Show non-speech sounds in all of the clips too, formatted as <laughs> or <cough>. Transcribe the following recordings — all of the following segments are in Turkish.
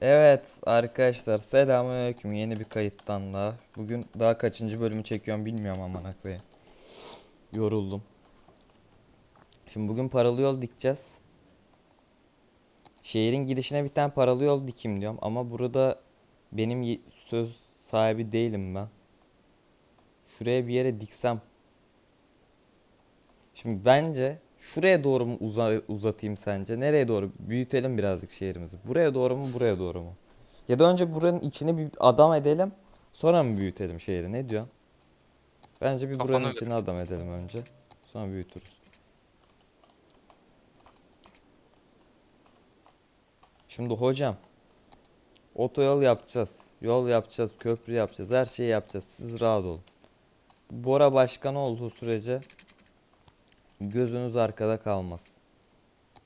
Evet arkadaşlar selamünaleyküm yeni bir kayıttan daha. Bugün daha kaçıncı bölümü çekiyorum bilmiyorum amına koyayım. Yoruldum. Şimdi bugün paralı yol dikeceğiz. Şehrin girişine bir tane paralı yol dikeyim diyorum ama burada benim söz sahibi değilim ben. Şuraya bir yere diksem. Şimdi bence şuraya doğru mu uza- uzatayım sence? Nereye doğru? Büyütelim birazcık şehrimizi. Buraya doğru mu, buraya doğru mu? Ya da önce buranın içini bir adam edelim. Sonra mı büyütelim şehri? Ne diyorsun? Bence bir Kafana buranın göre. içini adam edelim önce. Sonra büyütürüz. Şimdi hocam. Otoyol yapacağız. Yol yapacağız. Köprü yapacağız. Her şeyi yapacağız. Siz rahat olun. Bora başkan olduğu sürece gözünüz arkada kalmaz.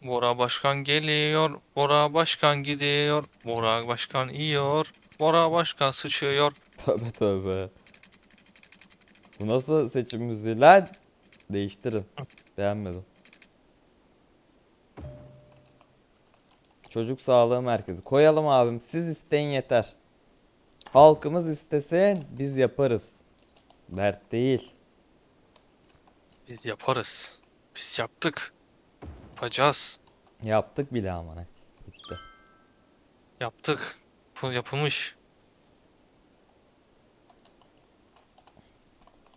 Bora Başkan geliyor, Bora Başkan gidiyor, Bora Başkan yiyor, Bora Başkan sıçıyor. Tövbe tövbe. Bu nasıl seçim müziği lan? Değiştirin. Beğenmedim. Çocuk sağlığı merkezi. Koyalım abim. Siz isteyin yeter. Halkımız istesin biz yaparız. Dert değil. Biz yaparız. Biz yaptık. Yapacağız. Yaptık bile amına. Bitti. Yaptık. Bu yapılmış.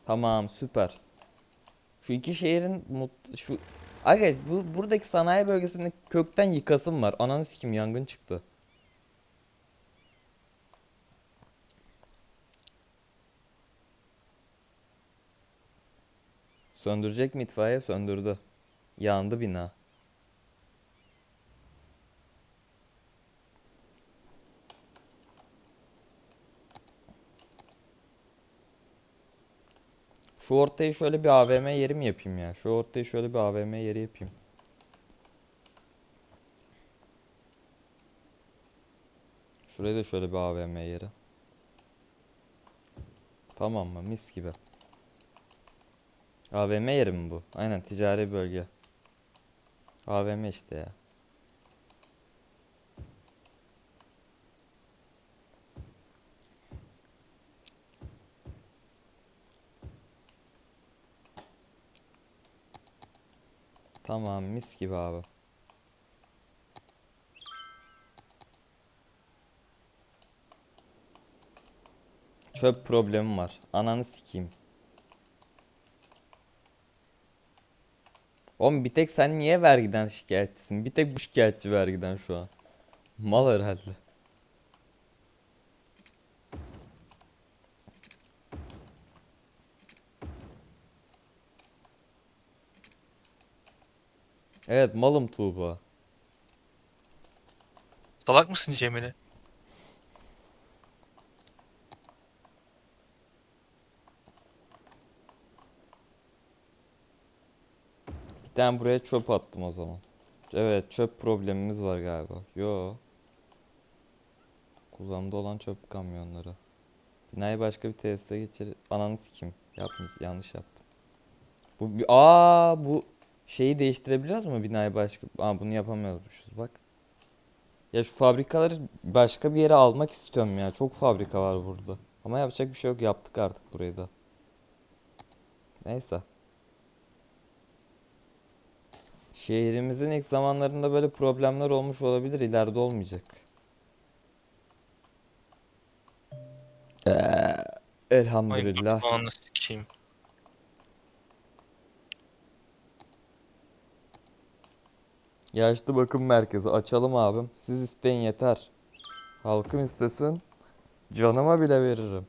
Tamam süper. Şu iki şehrin mut şu Aga bu buradaki sanayi bölgesini kökten yıkasım var. Ananı sikim yangın çıktı. Söndürecek mi? Söndürdü. Yandı bina. Şu ortayı şöyle bir AVM yeri mi yapayım ya? Şu ortayı şöyle bir AVM yeri yapayım. Şuraya da şöyle bir AVM yeri. Tamam mı? Mis gibi. AVM yeri mi bu? Aynen ticari bölge. AVM işte ya. Tamam mis gibi abi. Çöp problemim var. Ananı sikeyim. Oğlum bir tek sen niye vergiden şikayetçisin? Bir tek bu şikayetçi vergiden şu an. Mal herhalde. Evet malım Tuğba. Salak mısın Cemile? Tane buraya çöp attım o zaman. Evet çöp problemimiz var galiba. Yo. Kullanımda olan çöp kamyonları. Binayı başka bir tesise geçir. Ananı sikeyim. Yapmış, yanlış yaptım. Bu bir- aa bu şeyi değiştirebiliyoruz mu binayı başka? Aa bunu yapamıyormuşuz bak. Ya şu fabrikaları başka bir yere almak istiyorum ya. Çok fabrika var burada. Ama yapacak bir şey yok. Yaptık artık burayı da. Neyse. Şehrimizin ilk zamanlarında böyle problemler olmuş olabilir. ileride olmayacak. Ee, Ay elhamdülillah. sikeyim. Yaşlı bakım merkezi açalım abim. Siz isteyin yeter. Halkım istesin. Canıma bile veririm.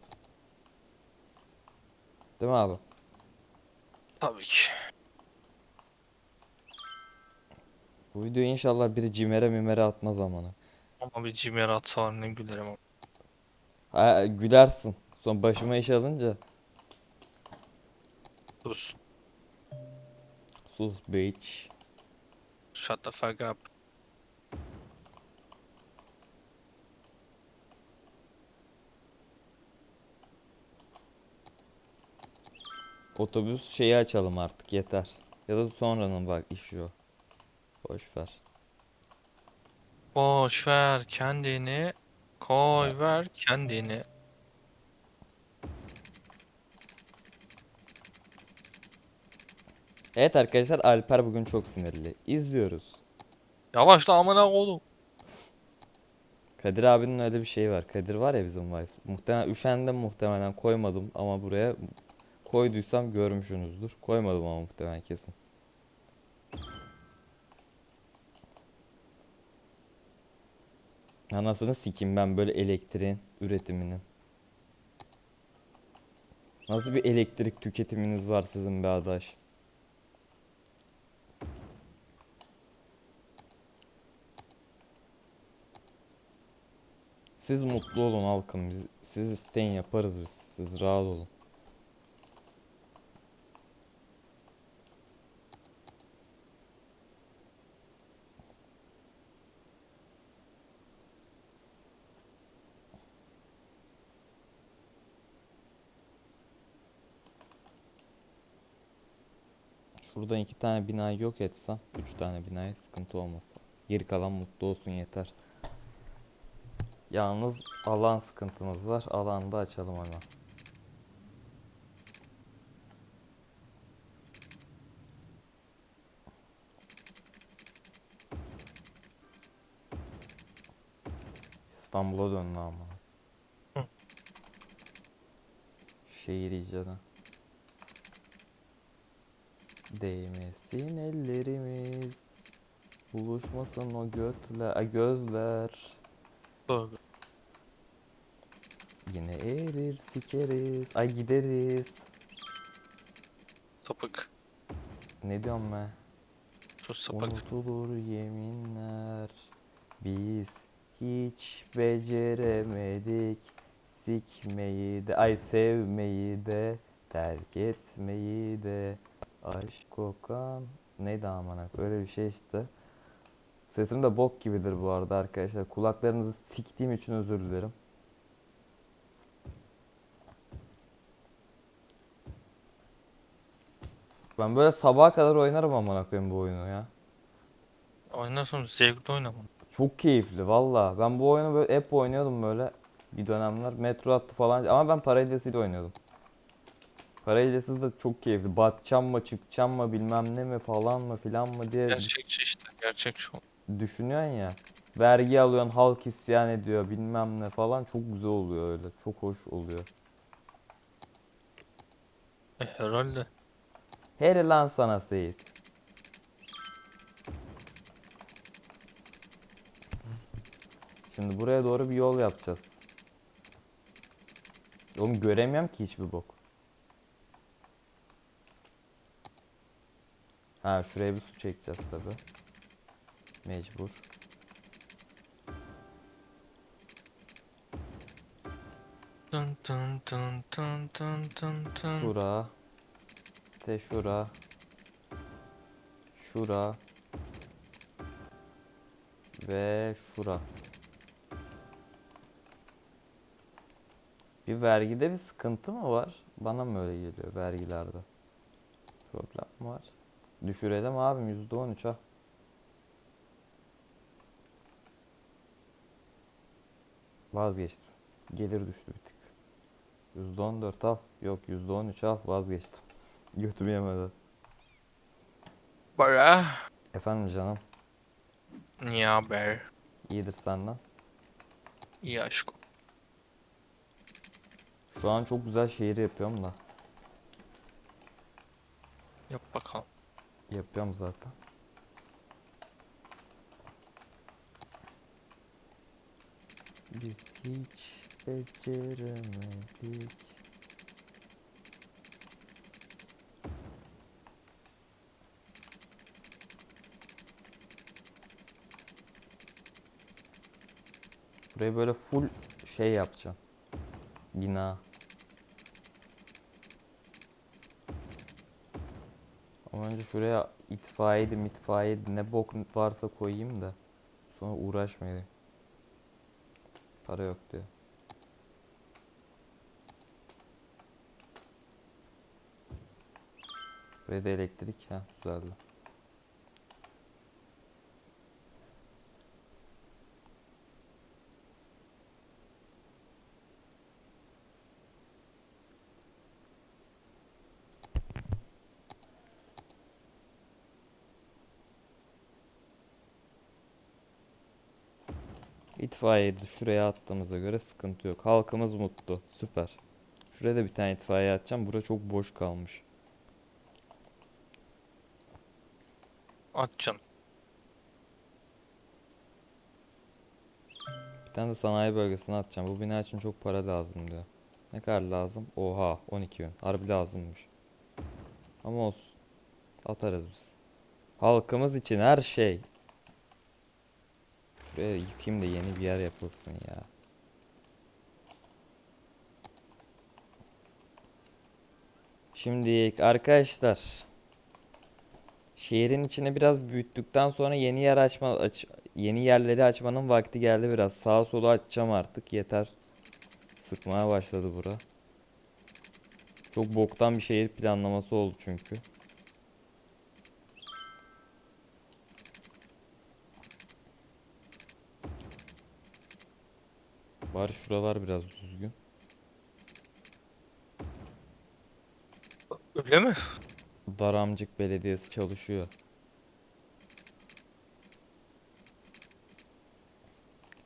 Değil mi abi? Tabii ki. Bu videoyu inşallah biri cimere mimere atmaz zamanı. Ama bir cimer atsa ne gülerim ama. Ha, gülersin. Son başıma iş alınca. Sus. Sus bitch. Shut the fuck up. Otobüs şeyi açalım artık yeter. Ya da sonranın bak işi o. Boş ver. Boş ver kendini. Koy ver kendini. Evet arkadaşlar Alper bugün çok sinirli. İzliyoruz. Yavaşla amına koydum. Kadir abinin öyle bir şeyi var. Kadir var ya bizim Vice. Muhtemelen üşendim muhtemelen koymadım ama buraya koyduysam görmüşsünüzdür. Koymadım ama muhtemelen kesin. Anasını sikeyim ben böyle elektriğin üretiminin. Nasıl bir elektrik tüketiminiz var sizin be adaş? Siz mutlu olun halkım. Biz, siz isteyin yaparız biz. Siz rahat olun. Şuradan iki tane binayı yok etsem, üç tane binayı sıkıntı olmasa. Geri kalan mutlu olsun yeter. Yalnız alan sıkıntımız var. Alanda açalım hemen. İstanbul'a döndü ama. Şehir icadı. Değmesin ellerimiz. Buluşmasın o götler, ay gözler. Böyle. Yine erir sikeriz. Ay gideriz. Sapık. Ne diyorum ben? Sus sapık. Unutulur yeminler. Biz hiç beceremedik. Sikmeyi de, ay sevmeyi de, terk etmeyi de. Aşk kokan. Neydi amına? Öyle bir şey işte. Sesim de bok gibidir bu arada arkadaşlar. Kulaklarınızı siktiğim için özür dilerim. Ben böyle sabaha kadar oynarım amına koyayım bu oyunu ya. Oynarsan zevkli oynama. Çok keyifli valla. Ben bu oyunu böyle hep oynuyordum böyle bir dönemler. Metro attı falan ama ben para hilesiyle oynuyordum. Para hilesiz de çok keyifli. Batacağım mı çıkacağım mı bilmem ne mi falan mı filan mı diye Gerçekçi işte. Gerçekçi. ol. düşünüyorsun ya. Vergi alıyorsun halk isyan ediyor bilmem ne falan çok güzel oluyor öyle. Çok hoş oluyor. E, herhalde. Her lan sana Seyit. Şimdi buraya doğru bir yol yapacağız. Oğlum göremiyorum ki hiçbir bok. Ha şuraya bir su çekeceğiz tabi. Mecbur. Dın dın dın dın dın dın dın. Şura. Te şura. Şura. Ve şura. Bir vergide bir sıkıntı mı var? Bana mı öyle geliyor vergilerde? Problem mi var? Düşürelim abim %13 ha. Vazgeçtim. Gelir düştü bir tık. %14 al. Yok %13 al. Vazgeçtim. <laughs> Götümü yemedi. Bara. Efendim canım. Ne haber? İyidir senden. İyi aşk. Şu an çok güzel şehir yapıyorum da. Yap bakalım. Yapıyorum zaten. Biz hiç beceremedik. Burayı böyle full şey yapacağım. Bina. Önce şuraya itfaiyeydi mitfaiyeydi ne bok varsa koyayım da sonra uğraşmayayım. Para yok diyor. Buraya elektrik ha düzeldi. İtfaiyeyi de şuraya attığımıza göre sıkıntı yok. Halkımız mutlu. Süper. Şuraya da bir tane itfaiye atacağım. Bura çok boş kalmış. Atacaksın. Bir tane de sanayi bölgesine atacağım. Bu bina için çok para lazım diyor. Ne kadar lazım? Oha 12 bin. Harbi lazımmış. Ama olsun. Atarız biz. Halkımız için her şey. Şuraya yıkayım da yeni bir yer yapılsın ya. Şimdi arkadaşlar. Şehrin içini biraz büyüttükten sonra yeni yer açma aç, yeni yerleri açmanın vakti geldi biraz. Sağa sola açacağım artık yeter. Sıkmaya başladı bura. Çok boktan bir şehir planlaması oldu çünkü. Bari şuralar biraz düzgün. Öyle mi? Daramcık Belediyesi çalışıyor.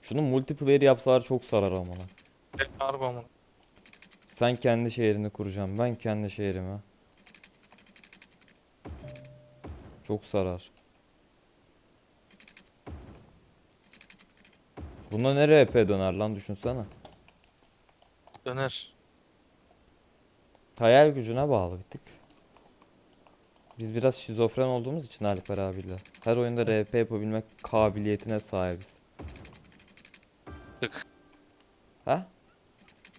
Şunu multiplayer yapsalar çok sarar amına. Harbi mı? Sen kendi şehrini kuracaksın. Ben kendi şehrimi. Çok sarar. Bunda ne RP döner lan düşünsene. Döner. Hayal gücüne bağlı bir tık. Biz biraz şizofren olduğumuz için Alper abiyle. Her oyunda RP yapabilmek kabiliyetine sahibiz. Tık. Ha?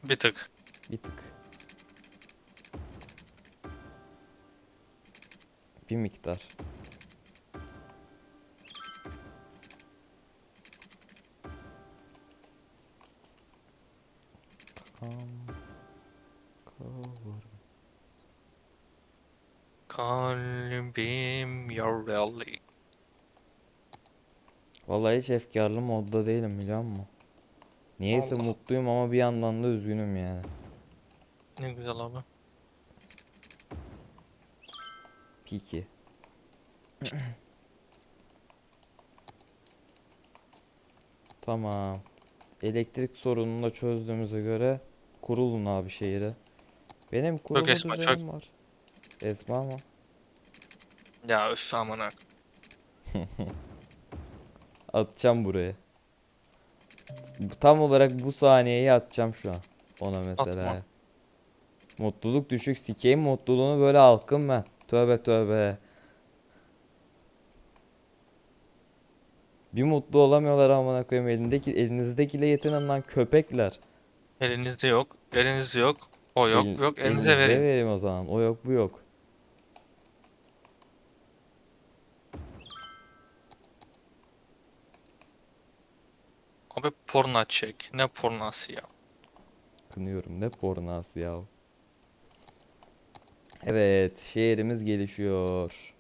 Bir tık. Bir tık. Bir miktar. Kalbim yaralı. Vallahi hiç efkarlı modda değilim biliyor musun? Niyeyse Allah. mutluyum ama bir yandan da üzgünüm yani. Ne güzel abi. Piki. <clears throat> Tamam. Elektrik sorununu da çözdüğümüze göre kurulun abi şehire. Benim kurulu Esma, çok- düzenim var. Esma mı? Ya üf amına. <laughs> Atacağım buraya. Bu- Tam olarak bu saniyeyi atacağım şu an. Ona mesela. Atma. Mutluluk düşük sikeyim mutluluğunu böyle halkım ben. Tövbe tövbe. Bir mutlu olamıyorlar amına koyayım elindeki elinizdekiyle yetinin lan köpekler. Elinizde yok. Elinizde yok. O yok El- yok. Elinize elinize verin. vereyim o zaman. O yok bu yok. Abi porno çek. Ne pornası ya? Kınıyorum ne pornası ya. Evet şehrimiz gelişiyor.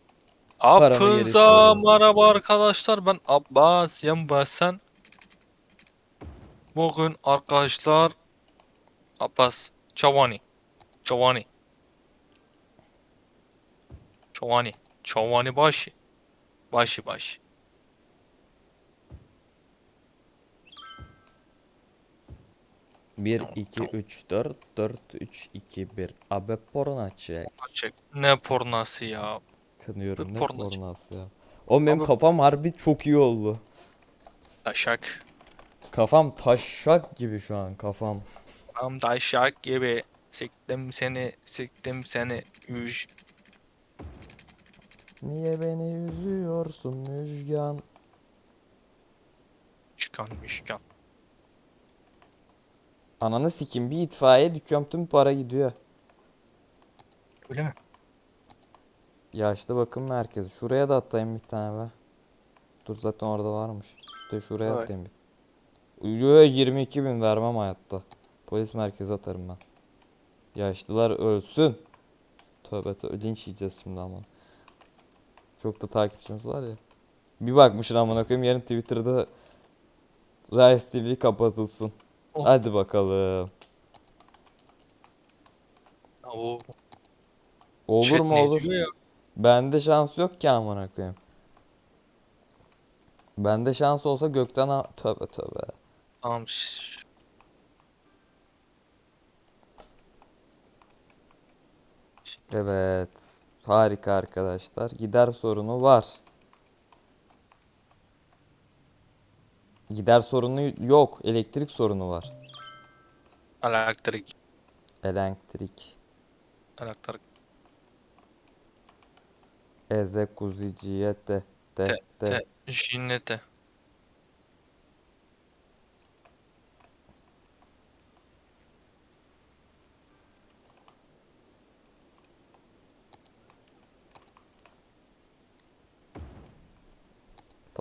İstiyorum. merhaba arkadaşlar ben Abbas Yembasen. Bugün arkadaşlar Abbas Çavani Çavani Çavani Çavani başı Başı başı 1 Tamam, 2 tamam. 3 4 4 3 2 1. Abi porno çek. çek. Ne pornası ya? Kınıyorum ne porno çek. pornosu ya. Oğlum benim Abi- kafam harbi çok iyi oldu. Taşak. Kafam taşak gibi şu an kafam. Tam taşak gibi. Siktim seni, siktim seni. Üş. Niye beni üzüyorsun Müjgan? Çıkan mişkan. Ananı sikim bir itfaiye düküyorum tüm para gidiyor. Öyle mi? Yaşlı bakım merkezi. Şuraya da atayım bir tane be. Dur zaten orada varmış. De şuraya Vay. atayım bir. Yo 22 bin vermem hayatta. Polis merkezi atarım ben. Yaşlılar ölsün. Tövbe tövbe linç yiyeceğiz şimdi ama. Çok da takipçiniz var ya. Bir bakmışsın amına koyayım yarın Twitter'da Rise TV kapatılsın. Oh. Hadi bakalım. O Olur chat mu ne olur. diyor ya? Bende şans yok ki amına koyayım. Bende şans olsa gökten a- tövbe tövbe. Tamam. şş. Evet. Harika arkadaşlar. Gider sorunu var. Gider sorunu yok. Elektrik sorunu var. Elektrik. Elektrik. Elektrik. Ezekuziciyete. De, Te, de. te, jinnete.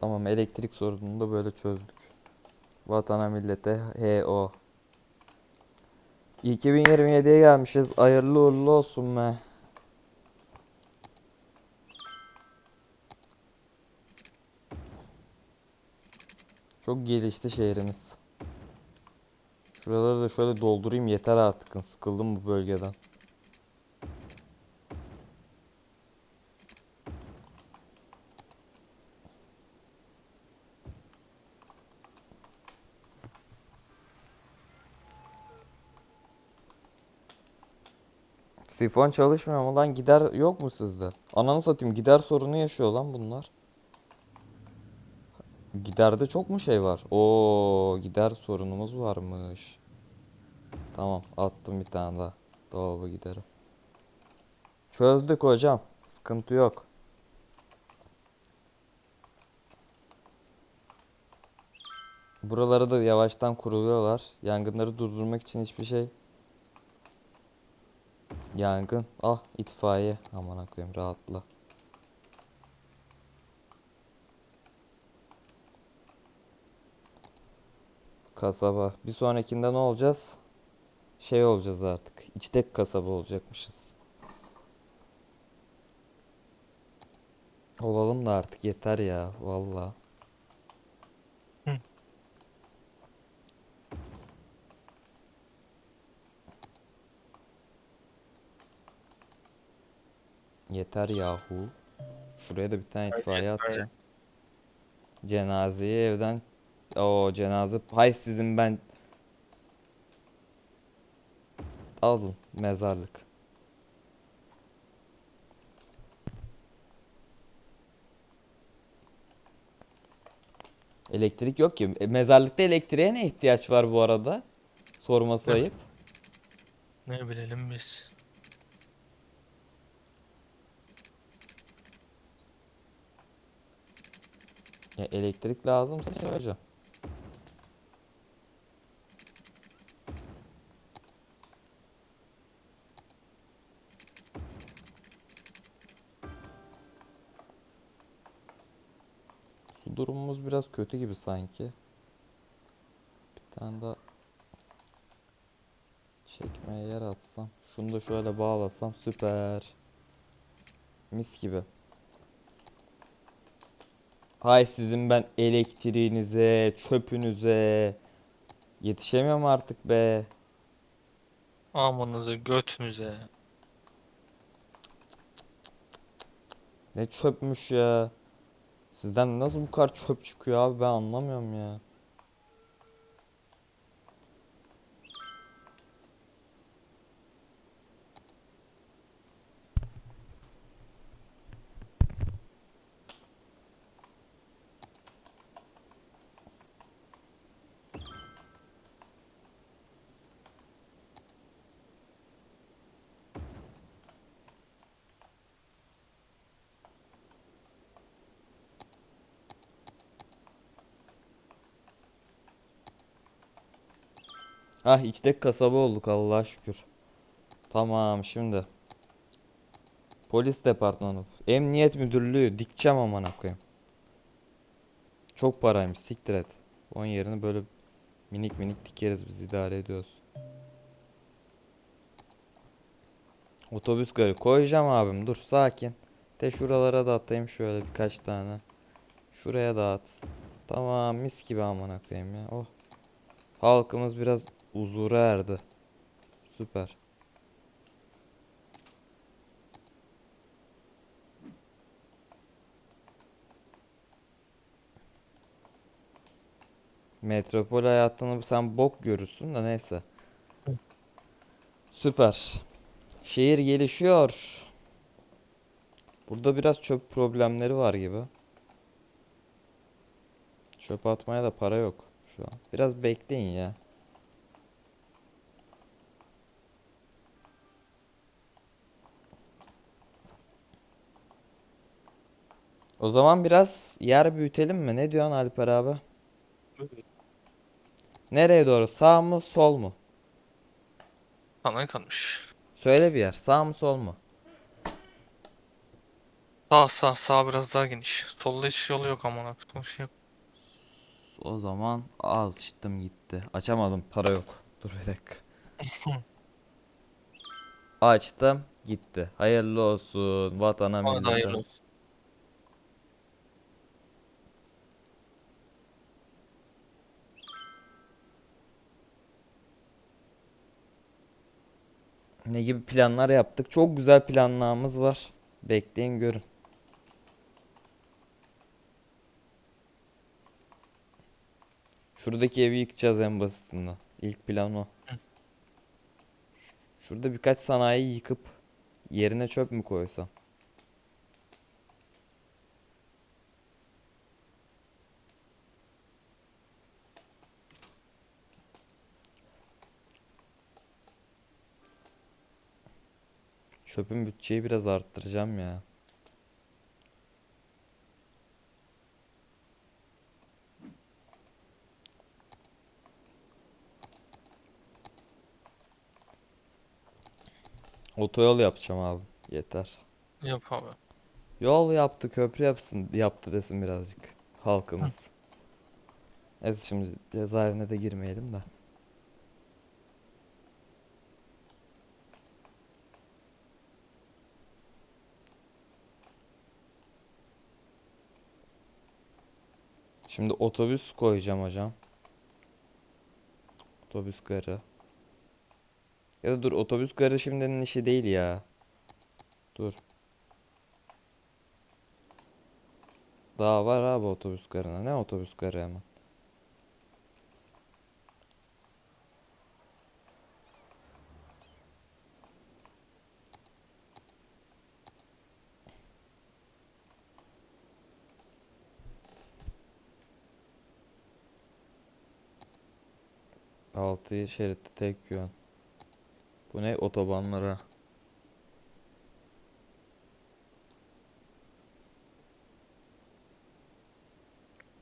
Tamam elektrik sorununu da böyle çözdük. Vatana millete HO. 2027'ye gelmişiz. Hayırlı uğurlu olsun be. Çok gelişti şehrimiz. Şuraları da şöyle doldurayım yeter artık. Sıkıldım bu bölgeden. Sifon çalışmıyor mu lan? Gider yok mu sizde? Ananı satayım gider sorunu yaşıyor lan bunlar. Giderde çok mu şey var? Oo gider sorunumuz varmış. Tamam attım bir tane daha. Dolaba giderim. Çözdük hocam. Sıkıntı yok. Buraları da yavaştan kuruluyorlar. Yangınları durdurmak için hiçbir şey Yangın. Ah itfaiye. Aman koyayım rahatla. Kasaba. Bir sonrakinde ne olacağız? Şey olacağız artık. İçtek kasaba olacakmışız. Olalım da artık yeter ya valla. Yeter yahu. Şuraya da bir tane itfaiye atacağım. Cenazeyi evden o cenaze hay sizin ben alın mezarlık. Elektrik yok ki. E, mezarlıkta elektriğe ne ihtiyaç var bu arada? Sorması ayıp. Ne bilelim biz. Ya elektrik lazımsa söyleyeceğim. Su durumumuz biraz kötü gibi sanki. Bir tane daha çekmeye yer atsam. Şunu da şöyle bağlasam süper. Mis gibi. Hay sizin ben elektriğinize, çöpünüze. Yetişemiyorum artık be. Amanızı götünüze. Ne çöpmüş ya. Sizden nasıl bu kadar çöp çıkıyor abi ben anlamıyorum ya. Ah içtek kasaba olduk Allah'a şükür. Tamam şimdi. Polis departmanı. Emniyet müdürlüğü. Dikeceğim amına koyayım. Çok paraymış siktir et. Onun yerini böyle minik minik dikeriz biz idare ediyoruz. Otobüs garı koyacağım abim dur sakin. De şuralara da atayım şöyle birkaç tane. Şuraya da at. Tamam mis gibi amına koyayım ya. Oh. Halkımız biraz huzura erdi. Süper. Metropol hayatını sen bok görürsün de neyse. Süper. Şehir gelişiyor. Burada biraz çöp problemleri var gibi. Çöp atmaya da para yok şu an. Biraz bekleyin ya. O zaman biraz yer büyütelim mi? Ne diyorsun Alper abi? Nereye doğru? Sağ mı, sol mu? Sana kalmış. Söyle bir yer. Sağ mı, sol mu? Sağ sağ sağ biraz daha geniş. Solda hiç yolu yok amına koyayım. Şey yap- O zaman açtım gitti. Açamadım. Para yok. Dur bir dakika. <laughs> Açtım gitti. Hayırlı olsun vatana millete. hayırlı olsun. Ne gibi planlar yaptık? Çok güzel planlarımız var. Bekleyin görün. Şuradaki evi yıkacağız en basitinden. İlk plan o. Şurada birkaç sanayi yıkıp yerine çöp mü koysam? Çöpün bütçeyi biraz arttıracağım ya. Otoyol yapacağım abi. Yeter. Yap abi. Yol yaptı, köprü yapsın, yaptı desin birazcık halkımız. Evet şimdi cezaevine de girmeyelim de. Şimdi otobüs koyacağım hocam. Otobüs garı. Ya da dur otobüs garı şimdinin işi değil ya. Dur. Daha var abi otobüs garına. Ne otobüs garı hemen? Altı şeritli tek yön. Bu ne? Otobanlara.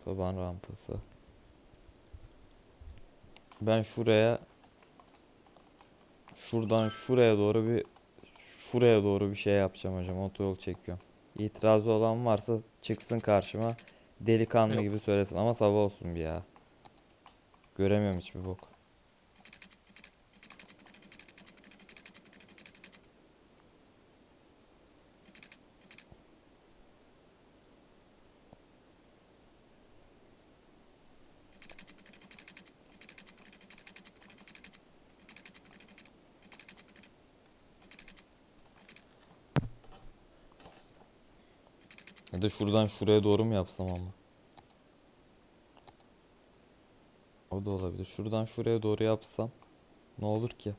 Otoban rampası. Ben şuraya şuradan şuraya doğru bir şuraya doğru bir şey yapacağım hocam. Otoyol çekiyorum. İtirazı olan varsa çıksın karşıma. Delikanlı Yok. gibi söylesin ama sabah olsun bir ya. Göremiyorum hiçbir bok. Ya da şuradan şuraya doğru mu yapsam ama? O da olabilir. Şuradan şuraya doğru yapsam ne olur ki?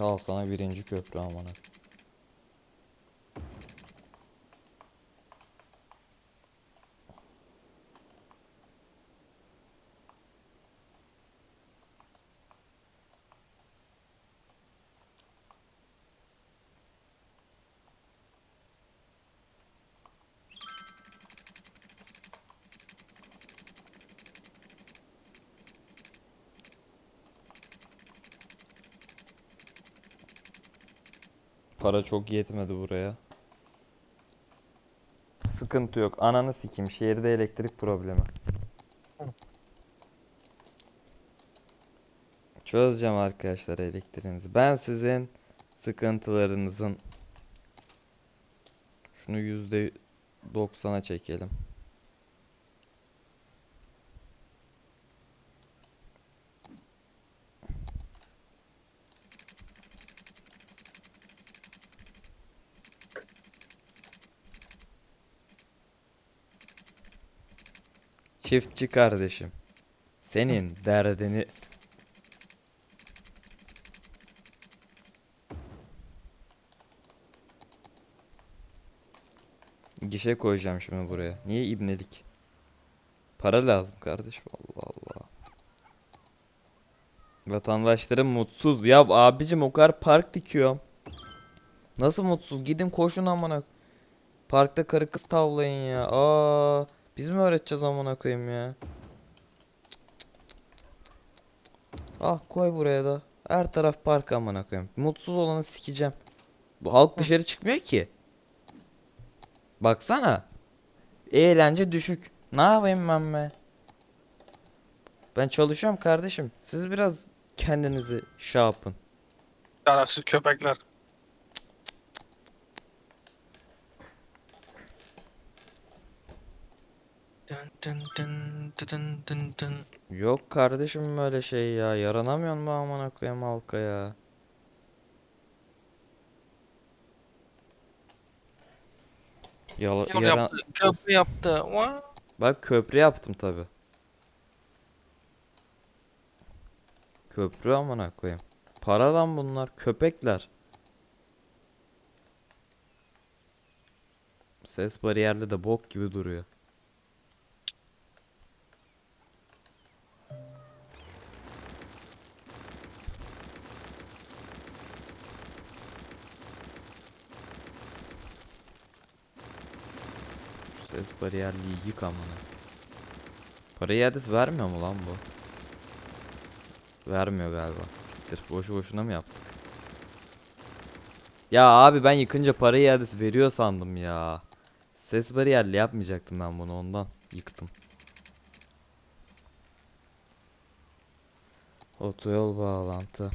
Al sana birinci köprü amına. Para çok yetmedi buraya. Sıkıntı yok. Ananı sikeyim. Şehirde elektrik problemi. Çözeceğim arkadaşlar elektriğinizi. Ben sizin sıkıntılarınızın şunu yüzde 90'a çekelim. Çiftçi kardeşim. Senin derdini Gişe koyacağım şimdi buraya. Niye ibnelik? Para lazım kardeşim. Allah Allah. Vatandaşlarım mutsuz. Ya abicim o kadar park dikiyorum. Nasıl mutsuz? Gidin koşun amına. Parkta karı kız tavlayın ya. Aa, biz mi öğreteceğiz amına koyayım ya? Ah koy buraya da. Her taraf park amına koyayım. Mutsuz olanı sikeceğim. Bu halk dışarı çıkmıyor ki. Baksana. Eğlence düşük. Ne yapayım ben be? Ben çalışıyorum kardeşim. Siz biraz kendinizi şey yapın. Yaraksız köpekler. Dın dın dın. Yok kardeşim böyle şey ya. Yaranamıyor mu amına koyayım halka ya? Yala, Yol yaran- yaptı, köprü yaptı. Bak köprü yaptım tabi. Köprü amına koyayım. Para lan bunlar. Köpekler. Ses bariyerli de bok gibi duruyor. Ses bariyerliği yık amına. Para iadesi vermiyor mu lan bu? Vermiyor galiba. Siktir. Boşu boşuna mı yaptık? Ya abi ben yıkınca para iadesi veriyor sandım ya. Ses bariyerli yapmayacaktım ben bunu ondan. Yıktım. Otoyol bağlantı.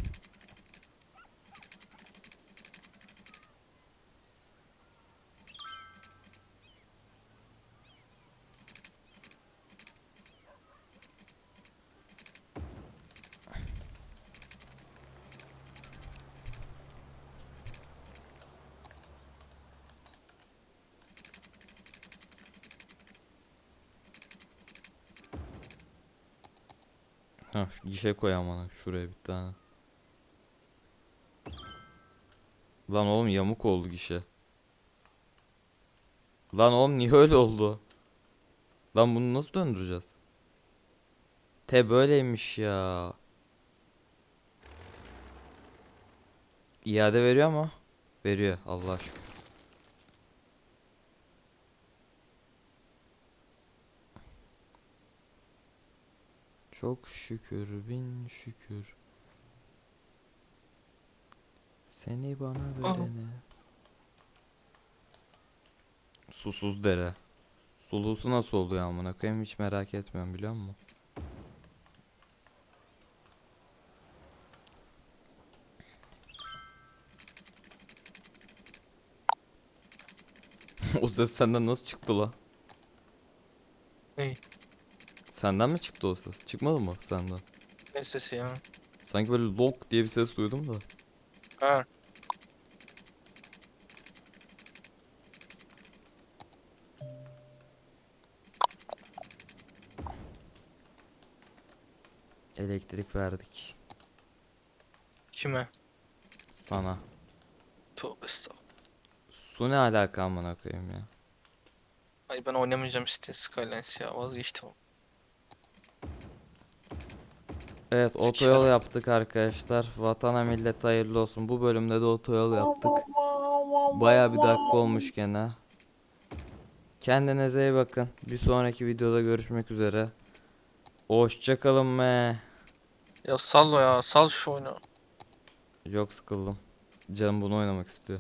Gişe koy amına şuraya bir tane. Lan oğlum yamuk oldu gişe. Lan oğlum niye öyle oldu? Lan bunu nasıl döndüreceğiz? Te böyleymiş ya. İade veriyor mu? Veriyor Allah'a şükür. Çok şükür bin şükür. Seni bana Ah. verene. Susuz dere. Sulusu nasıl oluyor amına koyayım hiç merak etmiyorum biliyor musun? <laughs> o ses senden nasıl çıktı la? Ney? Senden mi çıktı o ses? Çıkmadı mı senden? Ne sesi ya? Sanki böyle lok diye bir ses duydum da. Ha. Elektrik verdik. Kime? Sana. Tövbe estağfurullah. Su ne alaka amına koyayım ya? Ay ben oynamayacağım City Skylines ya vazgeçtim. Evet otoyol yaptık arkadaşlar. Vatana millet hayırlı olsun. Bu bölümde de otoyol yaptık. Baya bir dakika olmuş gene. Kendinize iyi bakın. Bir sonraki videoda görüşmek üzere. Hoşçakalın be. Ya sal ya sal şu oyunu. Yok sıkıldım. Canım bunu oynamak istiyor.